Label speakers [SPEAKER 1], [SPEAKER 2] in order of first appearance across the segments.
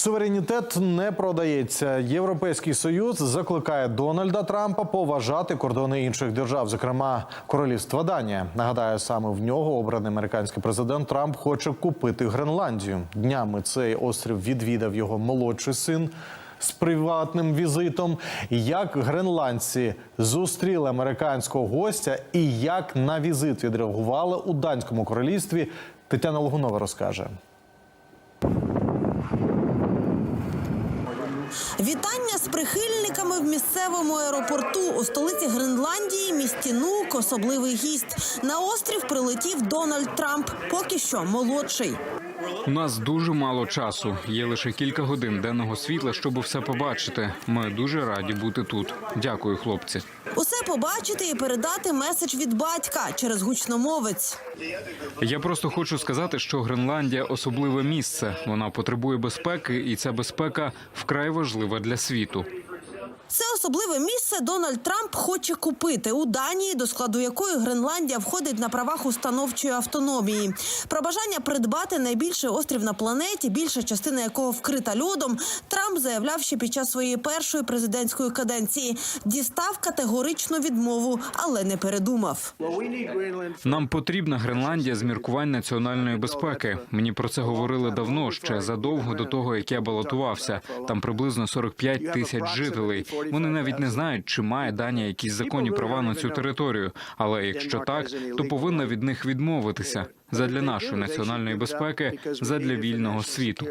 [SPEAKER 1] Суверенітет не продається. Європейський союз закликає Дональда Трампа поважати кордони інших держав, зокрема королівства Данія. Нагадаю, саме в нього обраний американський президент Трамп хоче купити Гренландію. Днями цей острів відвідав його молодший син. З приватним візитом, як гренландці зустріли американського гостя, і як на візит відреагували у данському королівстві, Тетяна Логунова розкаже. house.
[SPEAKER 2] Вітання з прихильниками в місцевому аеропорту у столиці Гренландії, місті Нук, особливий гість. На острів прилетів Дональд Трамп, поки що молодший.
[SPEAKER 3] У нас дуже мало часу. Є лише кілька годин денного світла, щоб все побачити. Ми дуже раді бути тут. Дякую, хлопці.
[SPEAKER 2] Усе побачити і передати меседж від батька через гучномовець.
[SPEAKER 3] Я просто хочу сказати, що Гренландія особливе місце. Вона потребує безпеки, і ця безпека вкрай важлива для світу.
[SPEAKER 2] Це особливе місце Дональд Трамп хоче купити у Данії, до складу якої Гренландія входить на правах установчої автономії. Про бажання придбати найбільший острів на планеті, більша частина якого вкрита льодом, Трамп заявляв ще під час своєї першої президентської каденції. Дістав категоричну відмову, але не передумав.
[SPEAKER 3] Нам потрібна Гренландія з міркувань національної безпеки. Мені про це говорили давно, ще задовго до того, як я балотувався. Там приблизно 45 тисяч жителей. Вони навіть не знають, чи має Данія якісь законні права на цю територію. Але якщо так, то повинна від них відмовитися задля нашої національної безпеки, задля вільного світу.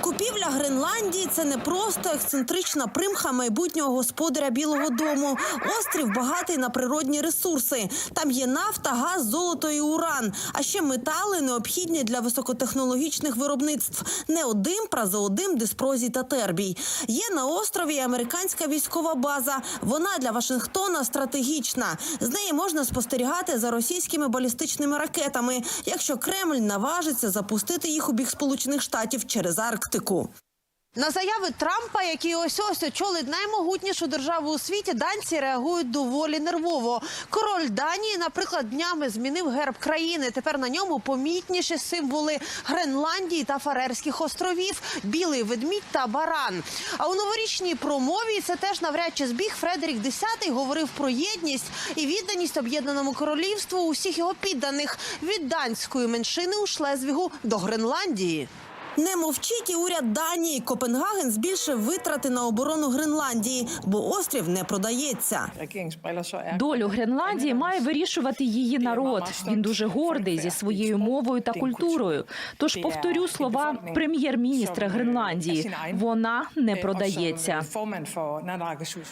[SPEAKER 2] Купівля Гренландії це не просто ексцентрична примха майбутнього господаря Білого Дому. Острів багатий на природні ресурси. Там є нафта, газ, золото і уран, а ще метали необхідні для високотехнологічних виробництв. Неодим, празоодим, диспрозій та тербій. Є на острові американська військова база. Вона для Вашингтона стратегічна. З неї можна спостерігати за російськими балістичними ракетами, якщо Кремль наважиться запустити їх у бік Сполучених Штатів через Арктику. На заяви Трампа, який ось ось очолить наймогутнішу державу у світі, данці реагують доволі нервово. Король Данії, наприклад, днями змінив герб країни. Тепер на ньому помітніші символи Гренландії та Фарерських островів, білий ведмідь та баран. А у новорічній промові це теж навряд чи збіг Фредерік X говорив про єдність і відданість об'єднаному королівству усіх його підданих від данської меншини у Шлезвігу до Гренландії. Не мовчить і уряд Данії. Копенгаген збільшив витрати на оборону Гренландії, бо острів не продається.
[SPEAKER 4] Долю Гренландії має вирішувати її народ. Він дуже гордий зі своєю мовою та культурою. Тож повторю слова прем'єр-міністра Гренландії. Вона не продається.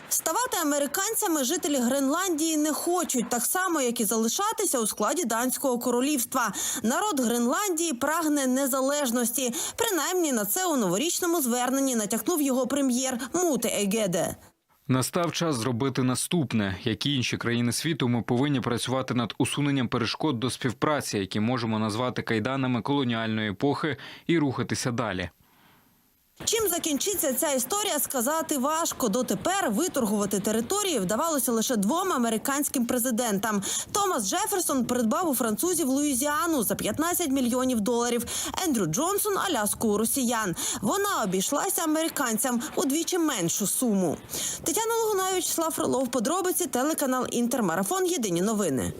[SPEAKER 2] Ставати американцями жителі Гренландії не хочуть, так само як і залишатися у складі данського королівства. Народ Гренландії прагне незалежності. Принаймні на це у новорічному зверненні натякнув його прем'єр Муте Егеде.
[SPEAKER 3] Настав час зробити наступне. Як і інші країни світу, ми повинні працювати над усуненням перешкод до співпраці, які можемо назвати кайданами колоніальної епохи, і рухатися далі.
[SPEAKER 2] Чим закінчиться ця історія, сказати важко. Дотепер виторгувати території вдавалося лише двом американським президентам. Томас Джеферсон придбав у французів Луїзіану за 15 мільйонів доларів. Ендрю Джонсон Аляску у росіян. Вона обійшлася американцям удвічі меншу суму. Тетяна Лугуна, Вячеслав Фролов, подробиці телеканал Інтермарафон. Єдині новини.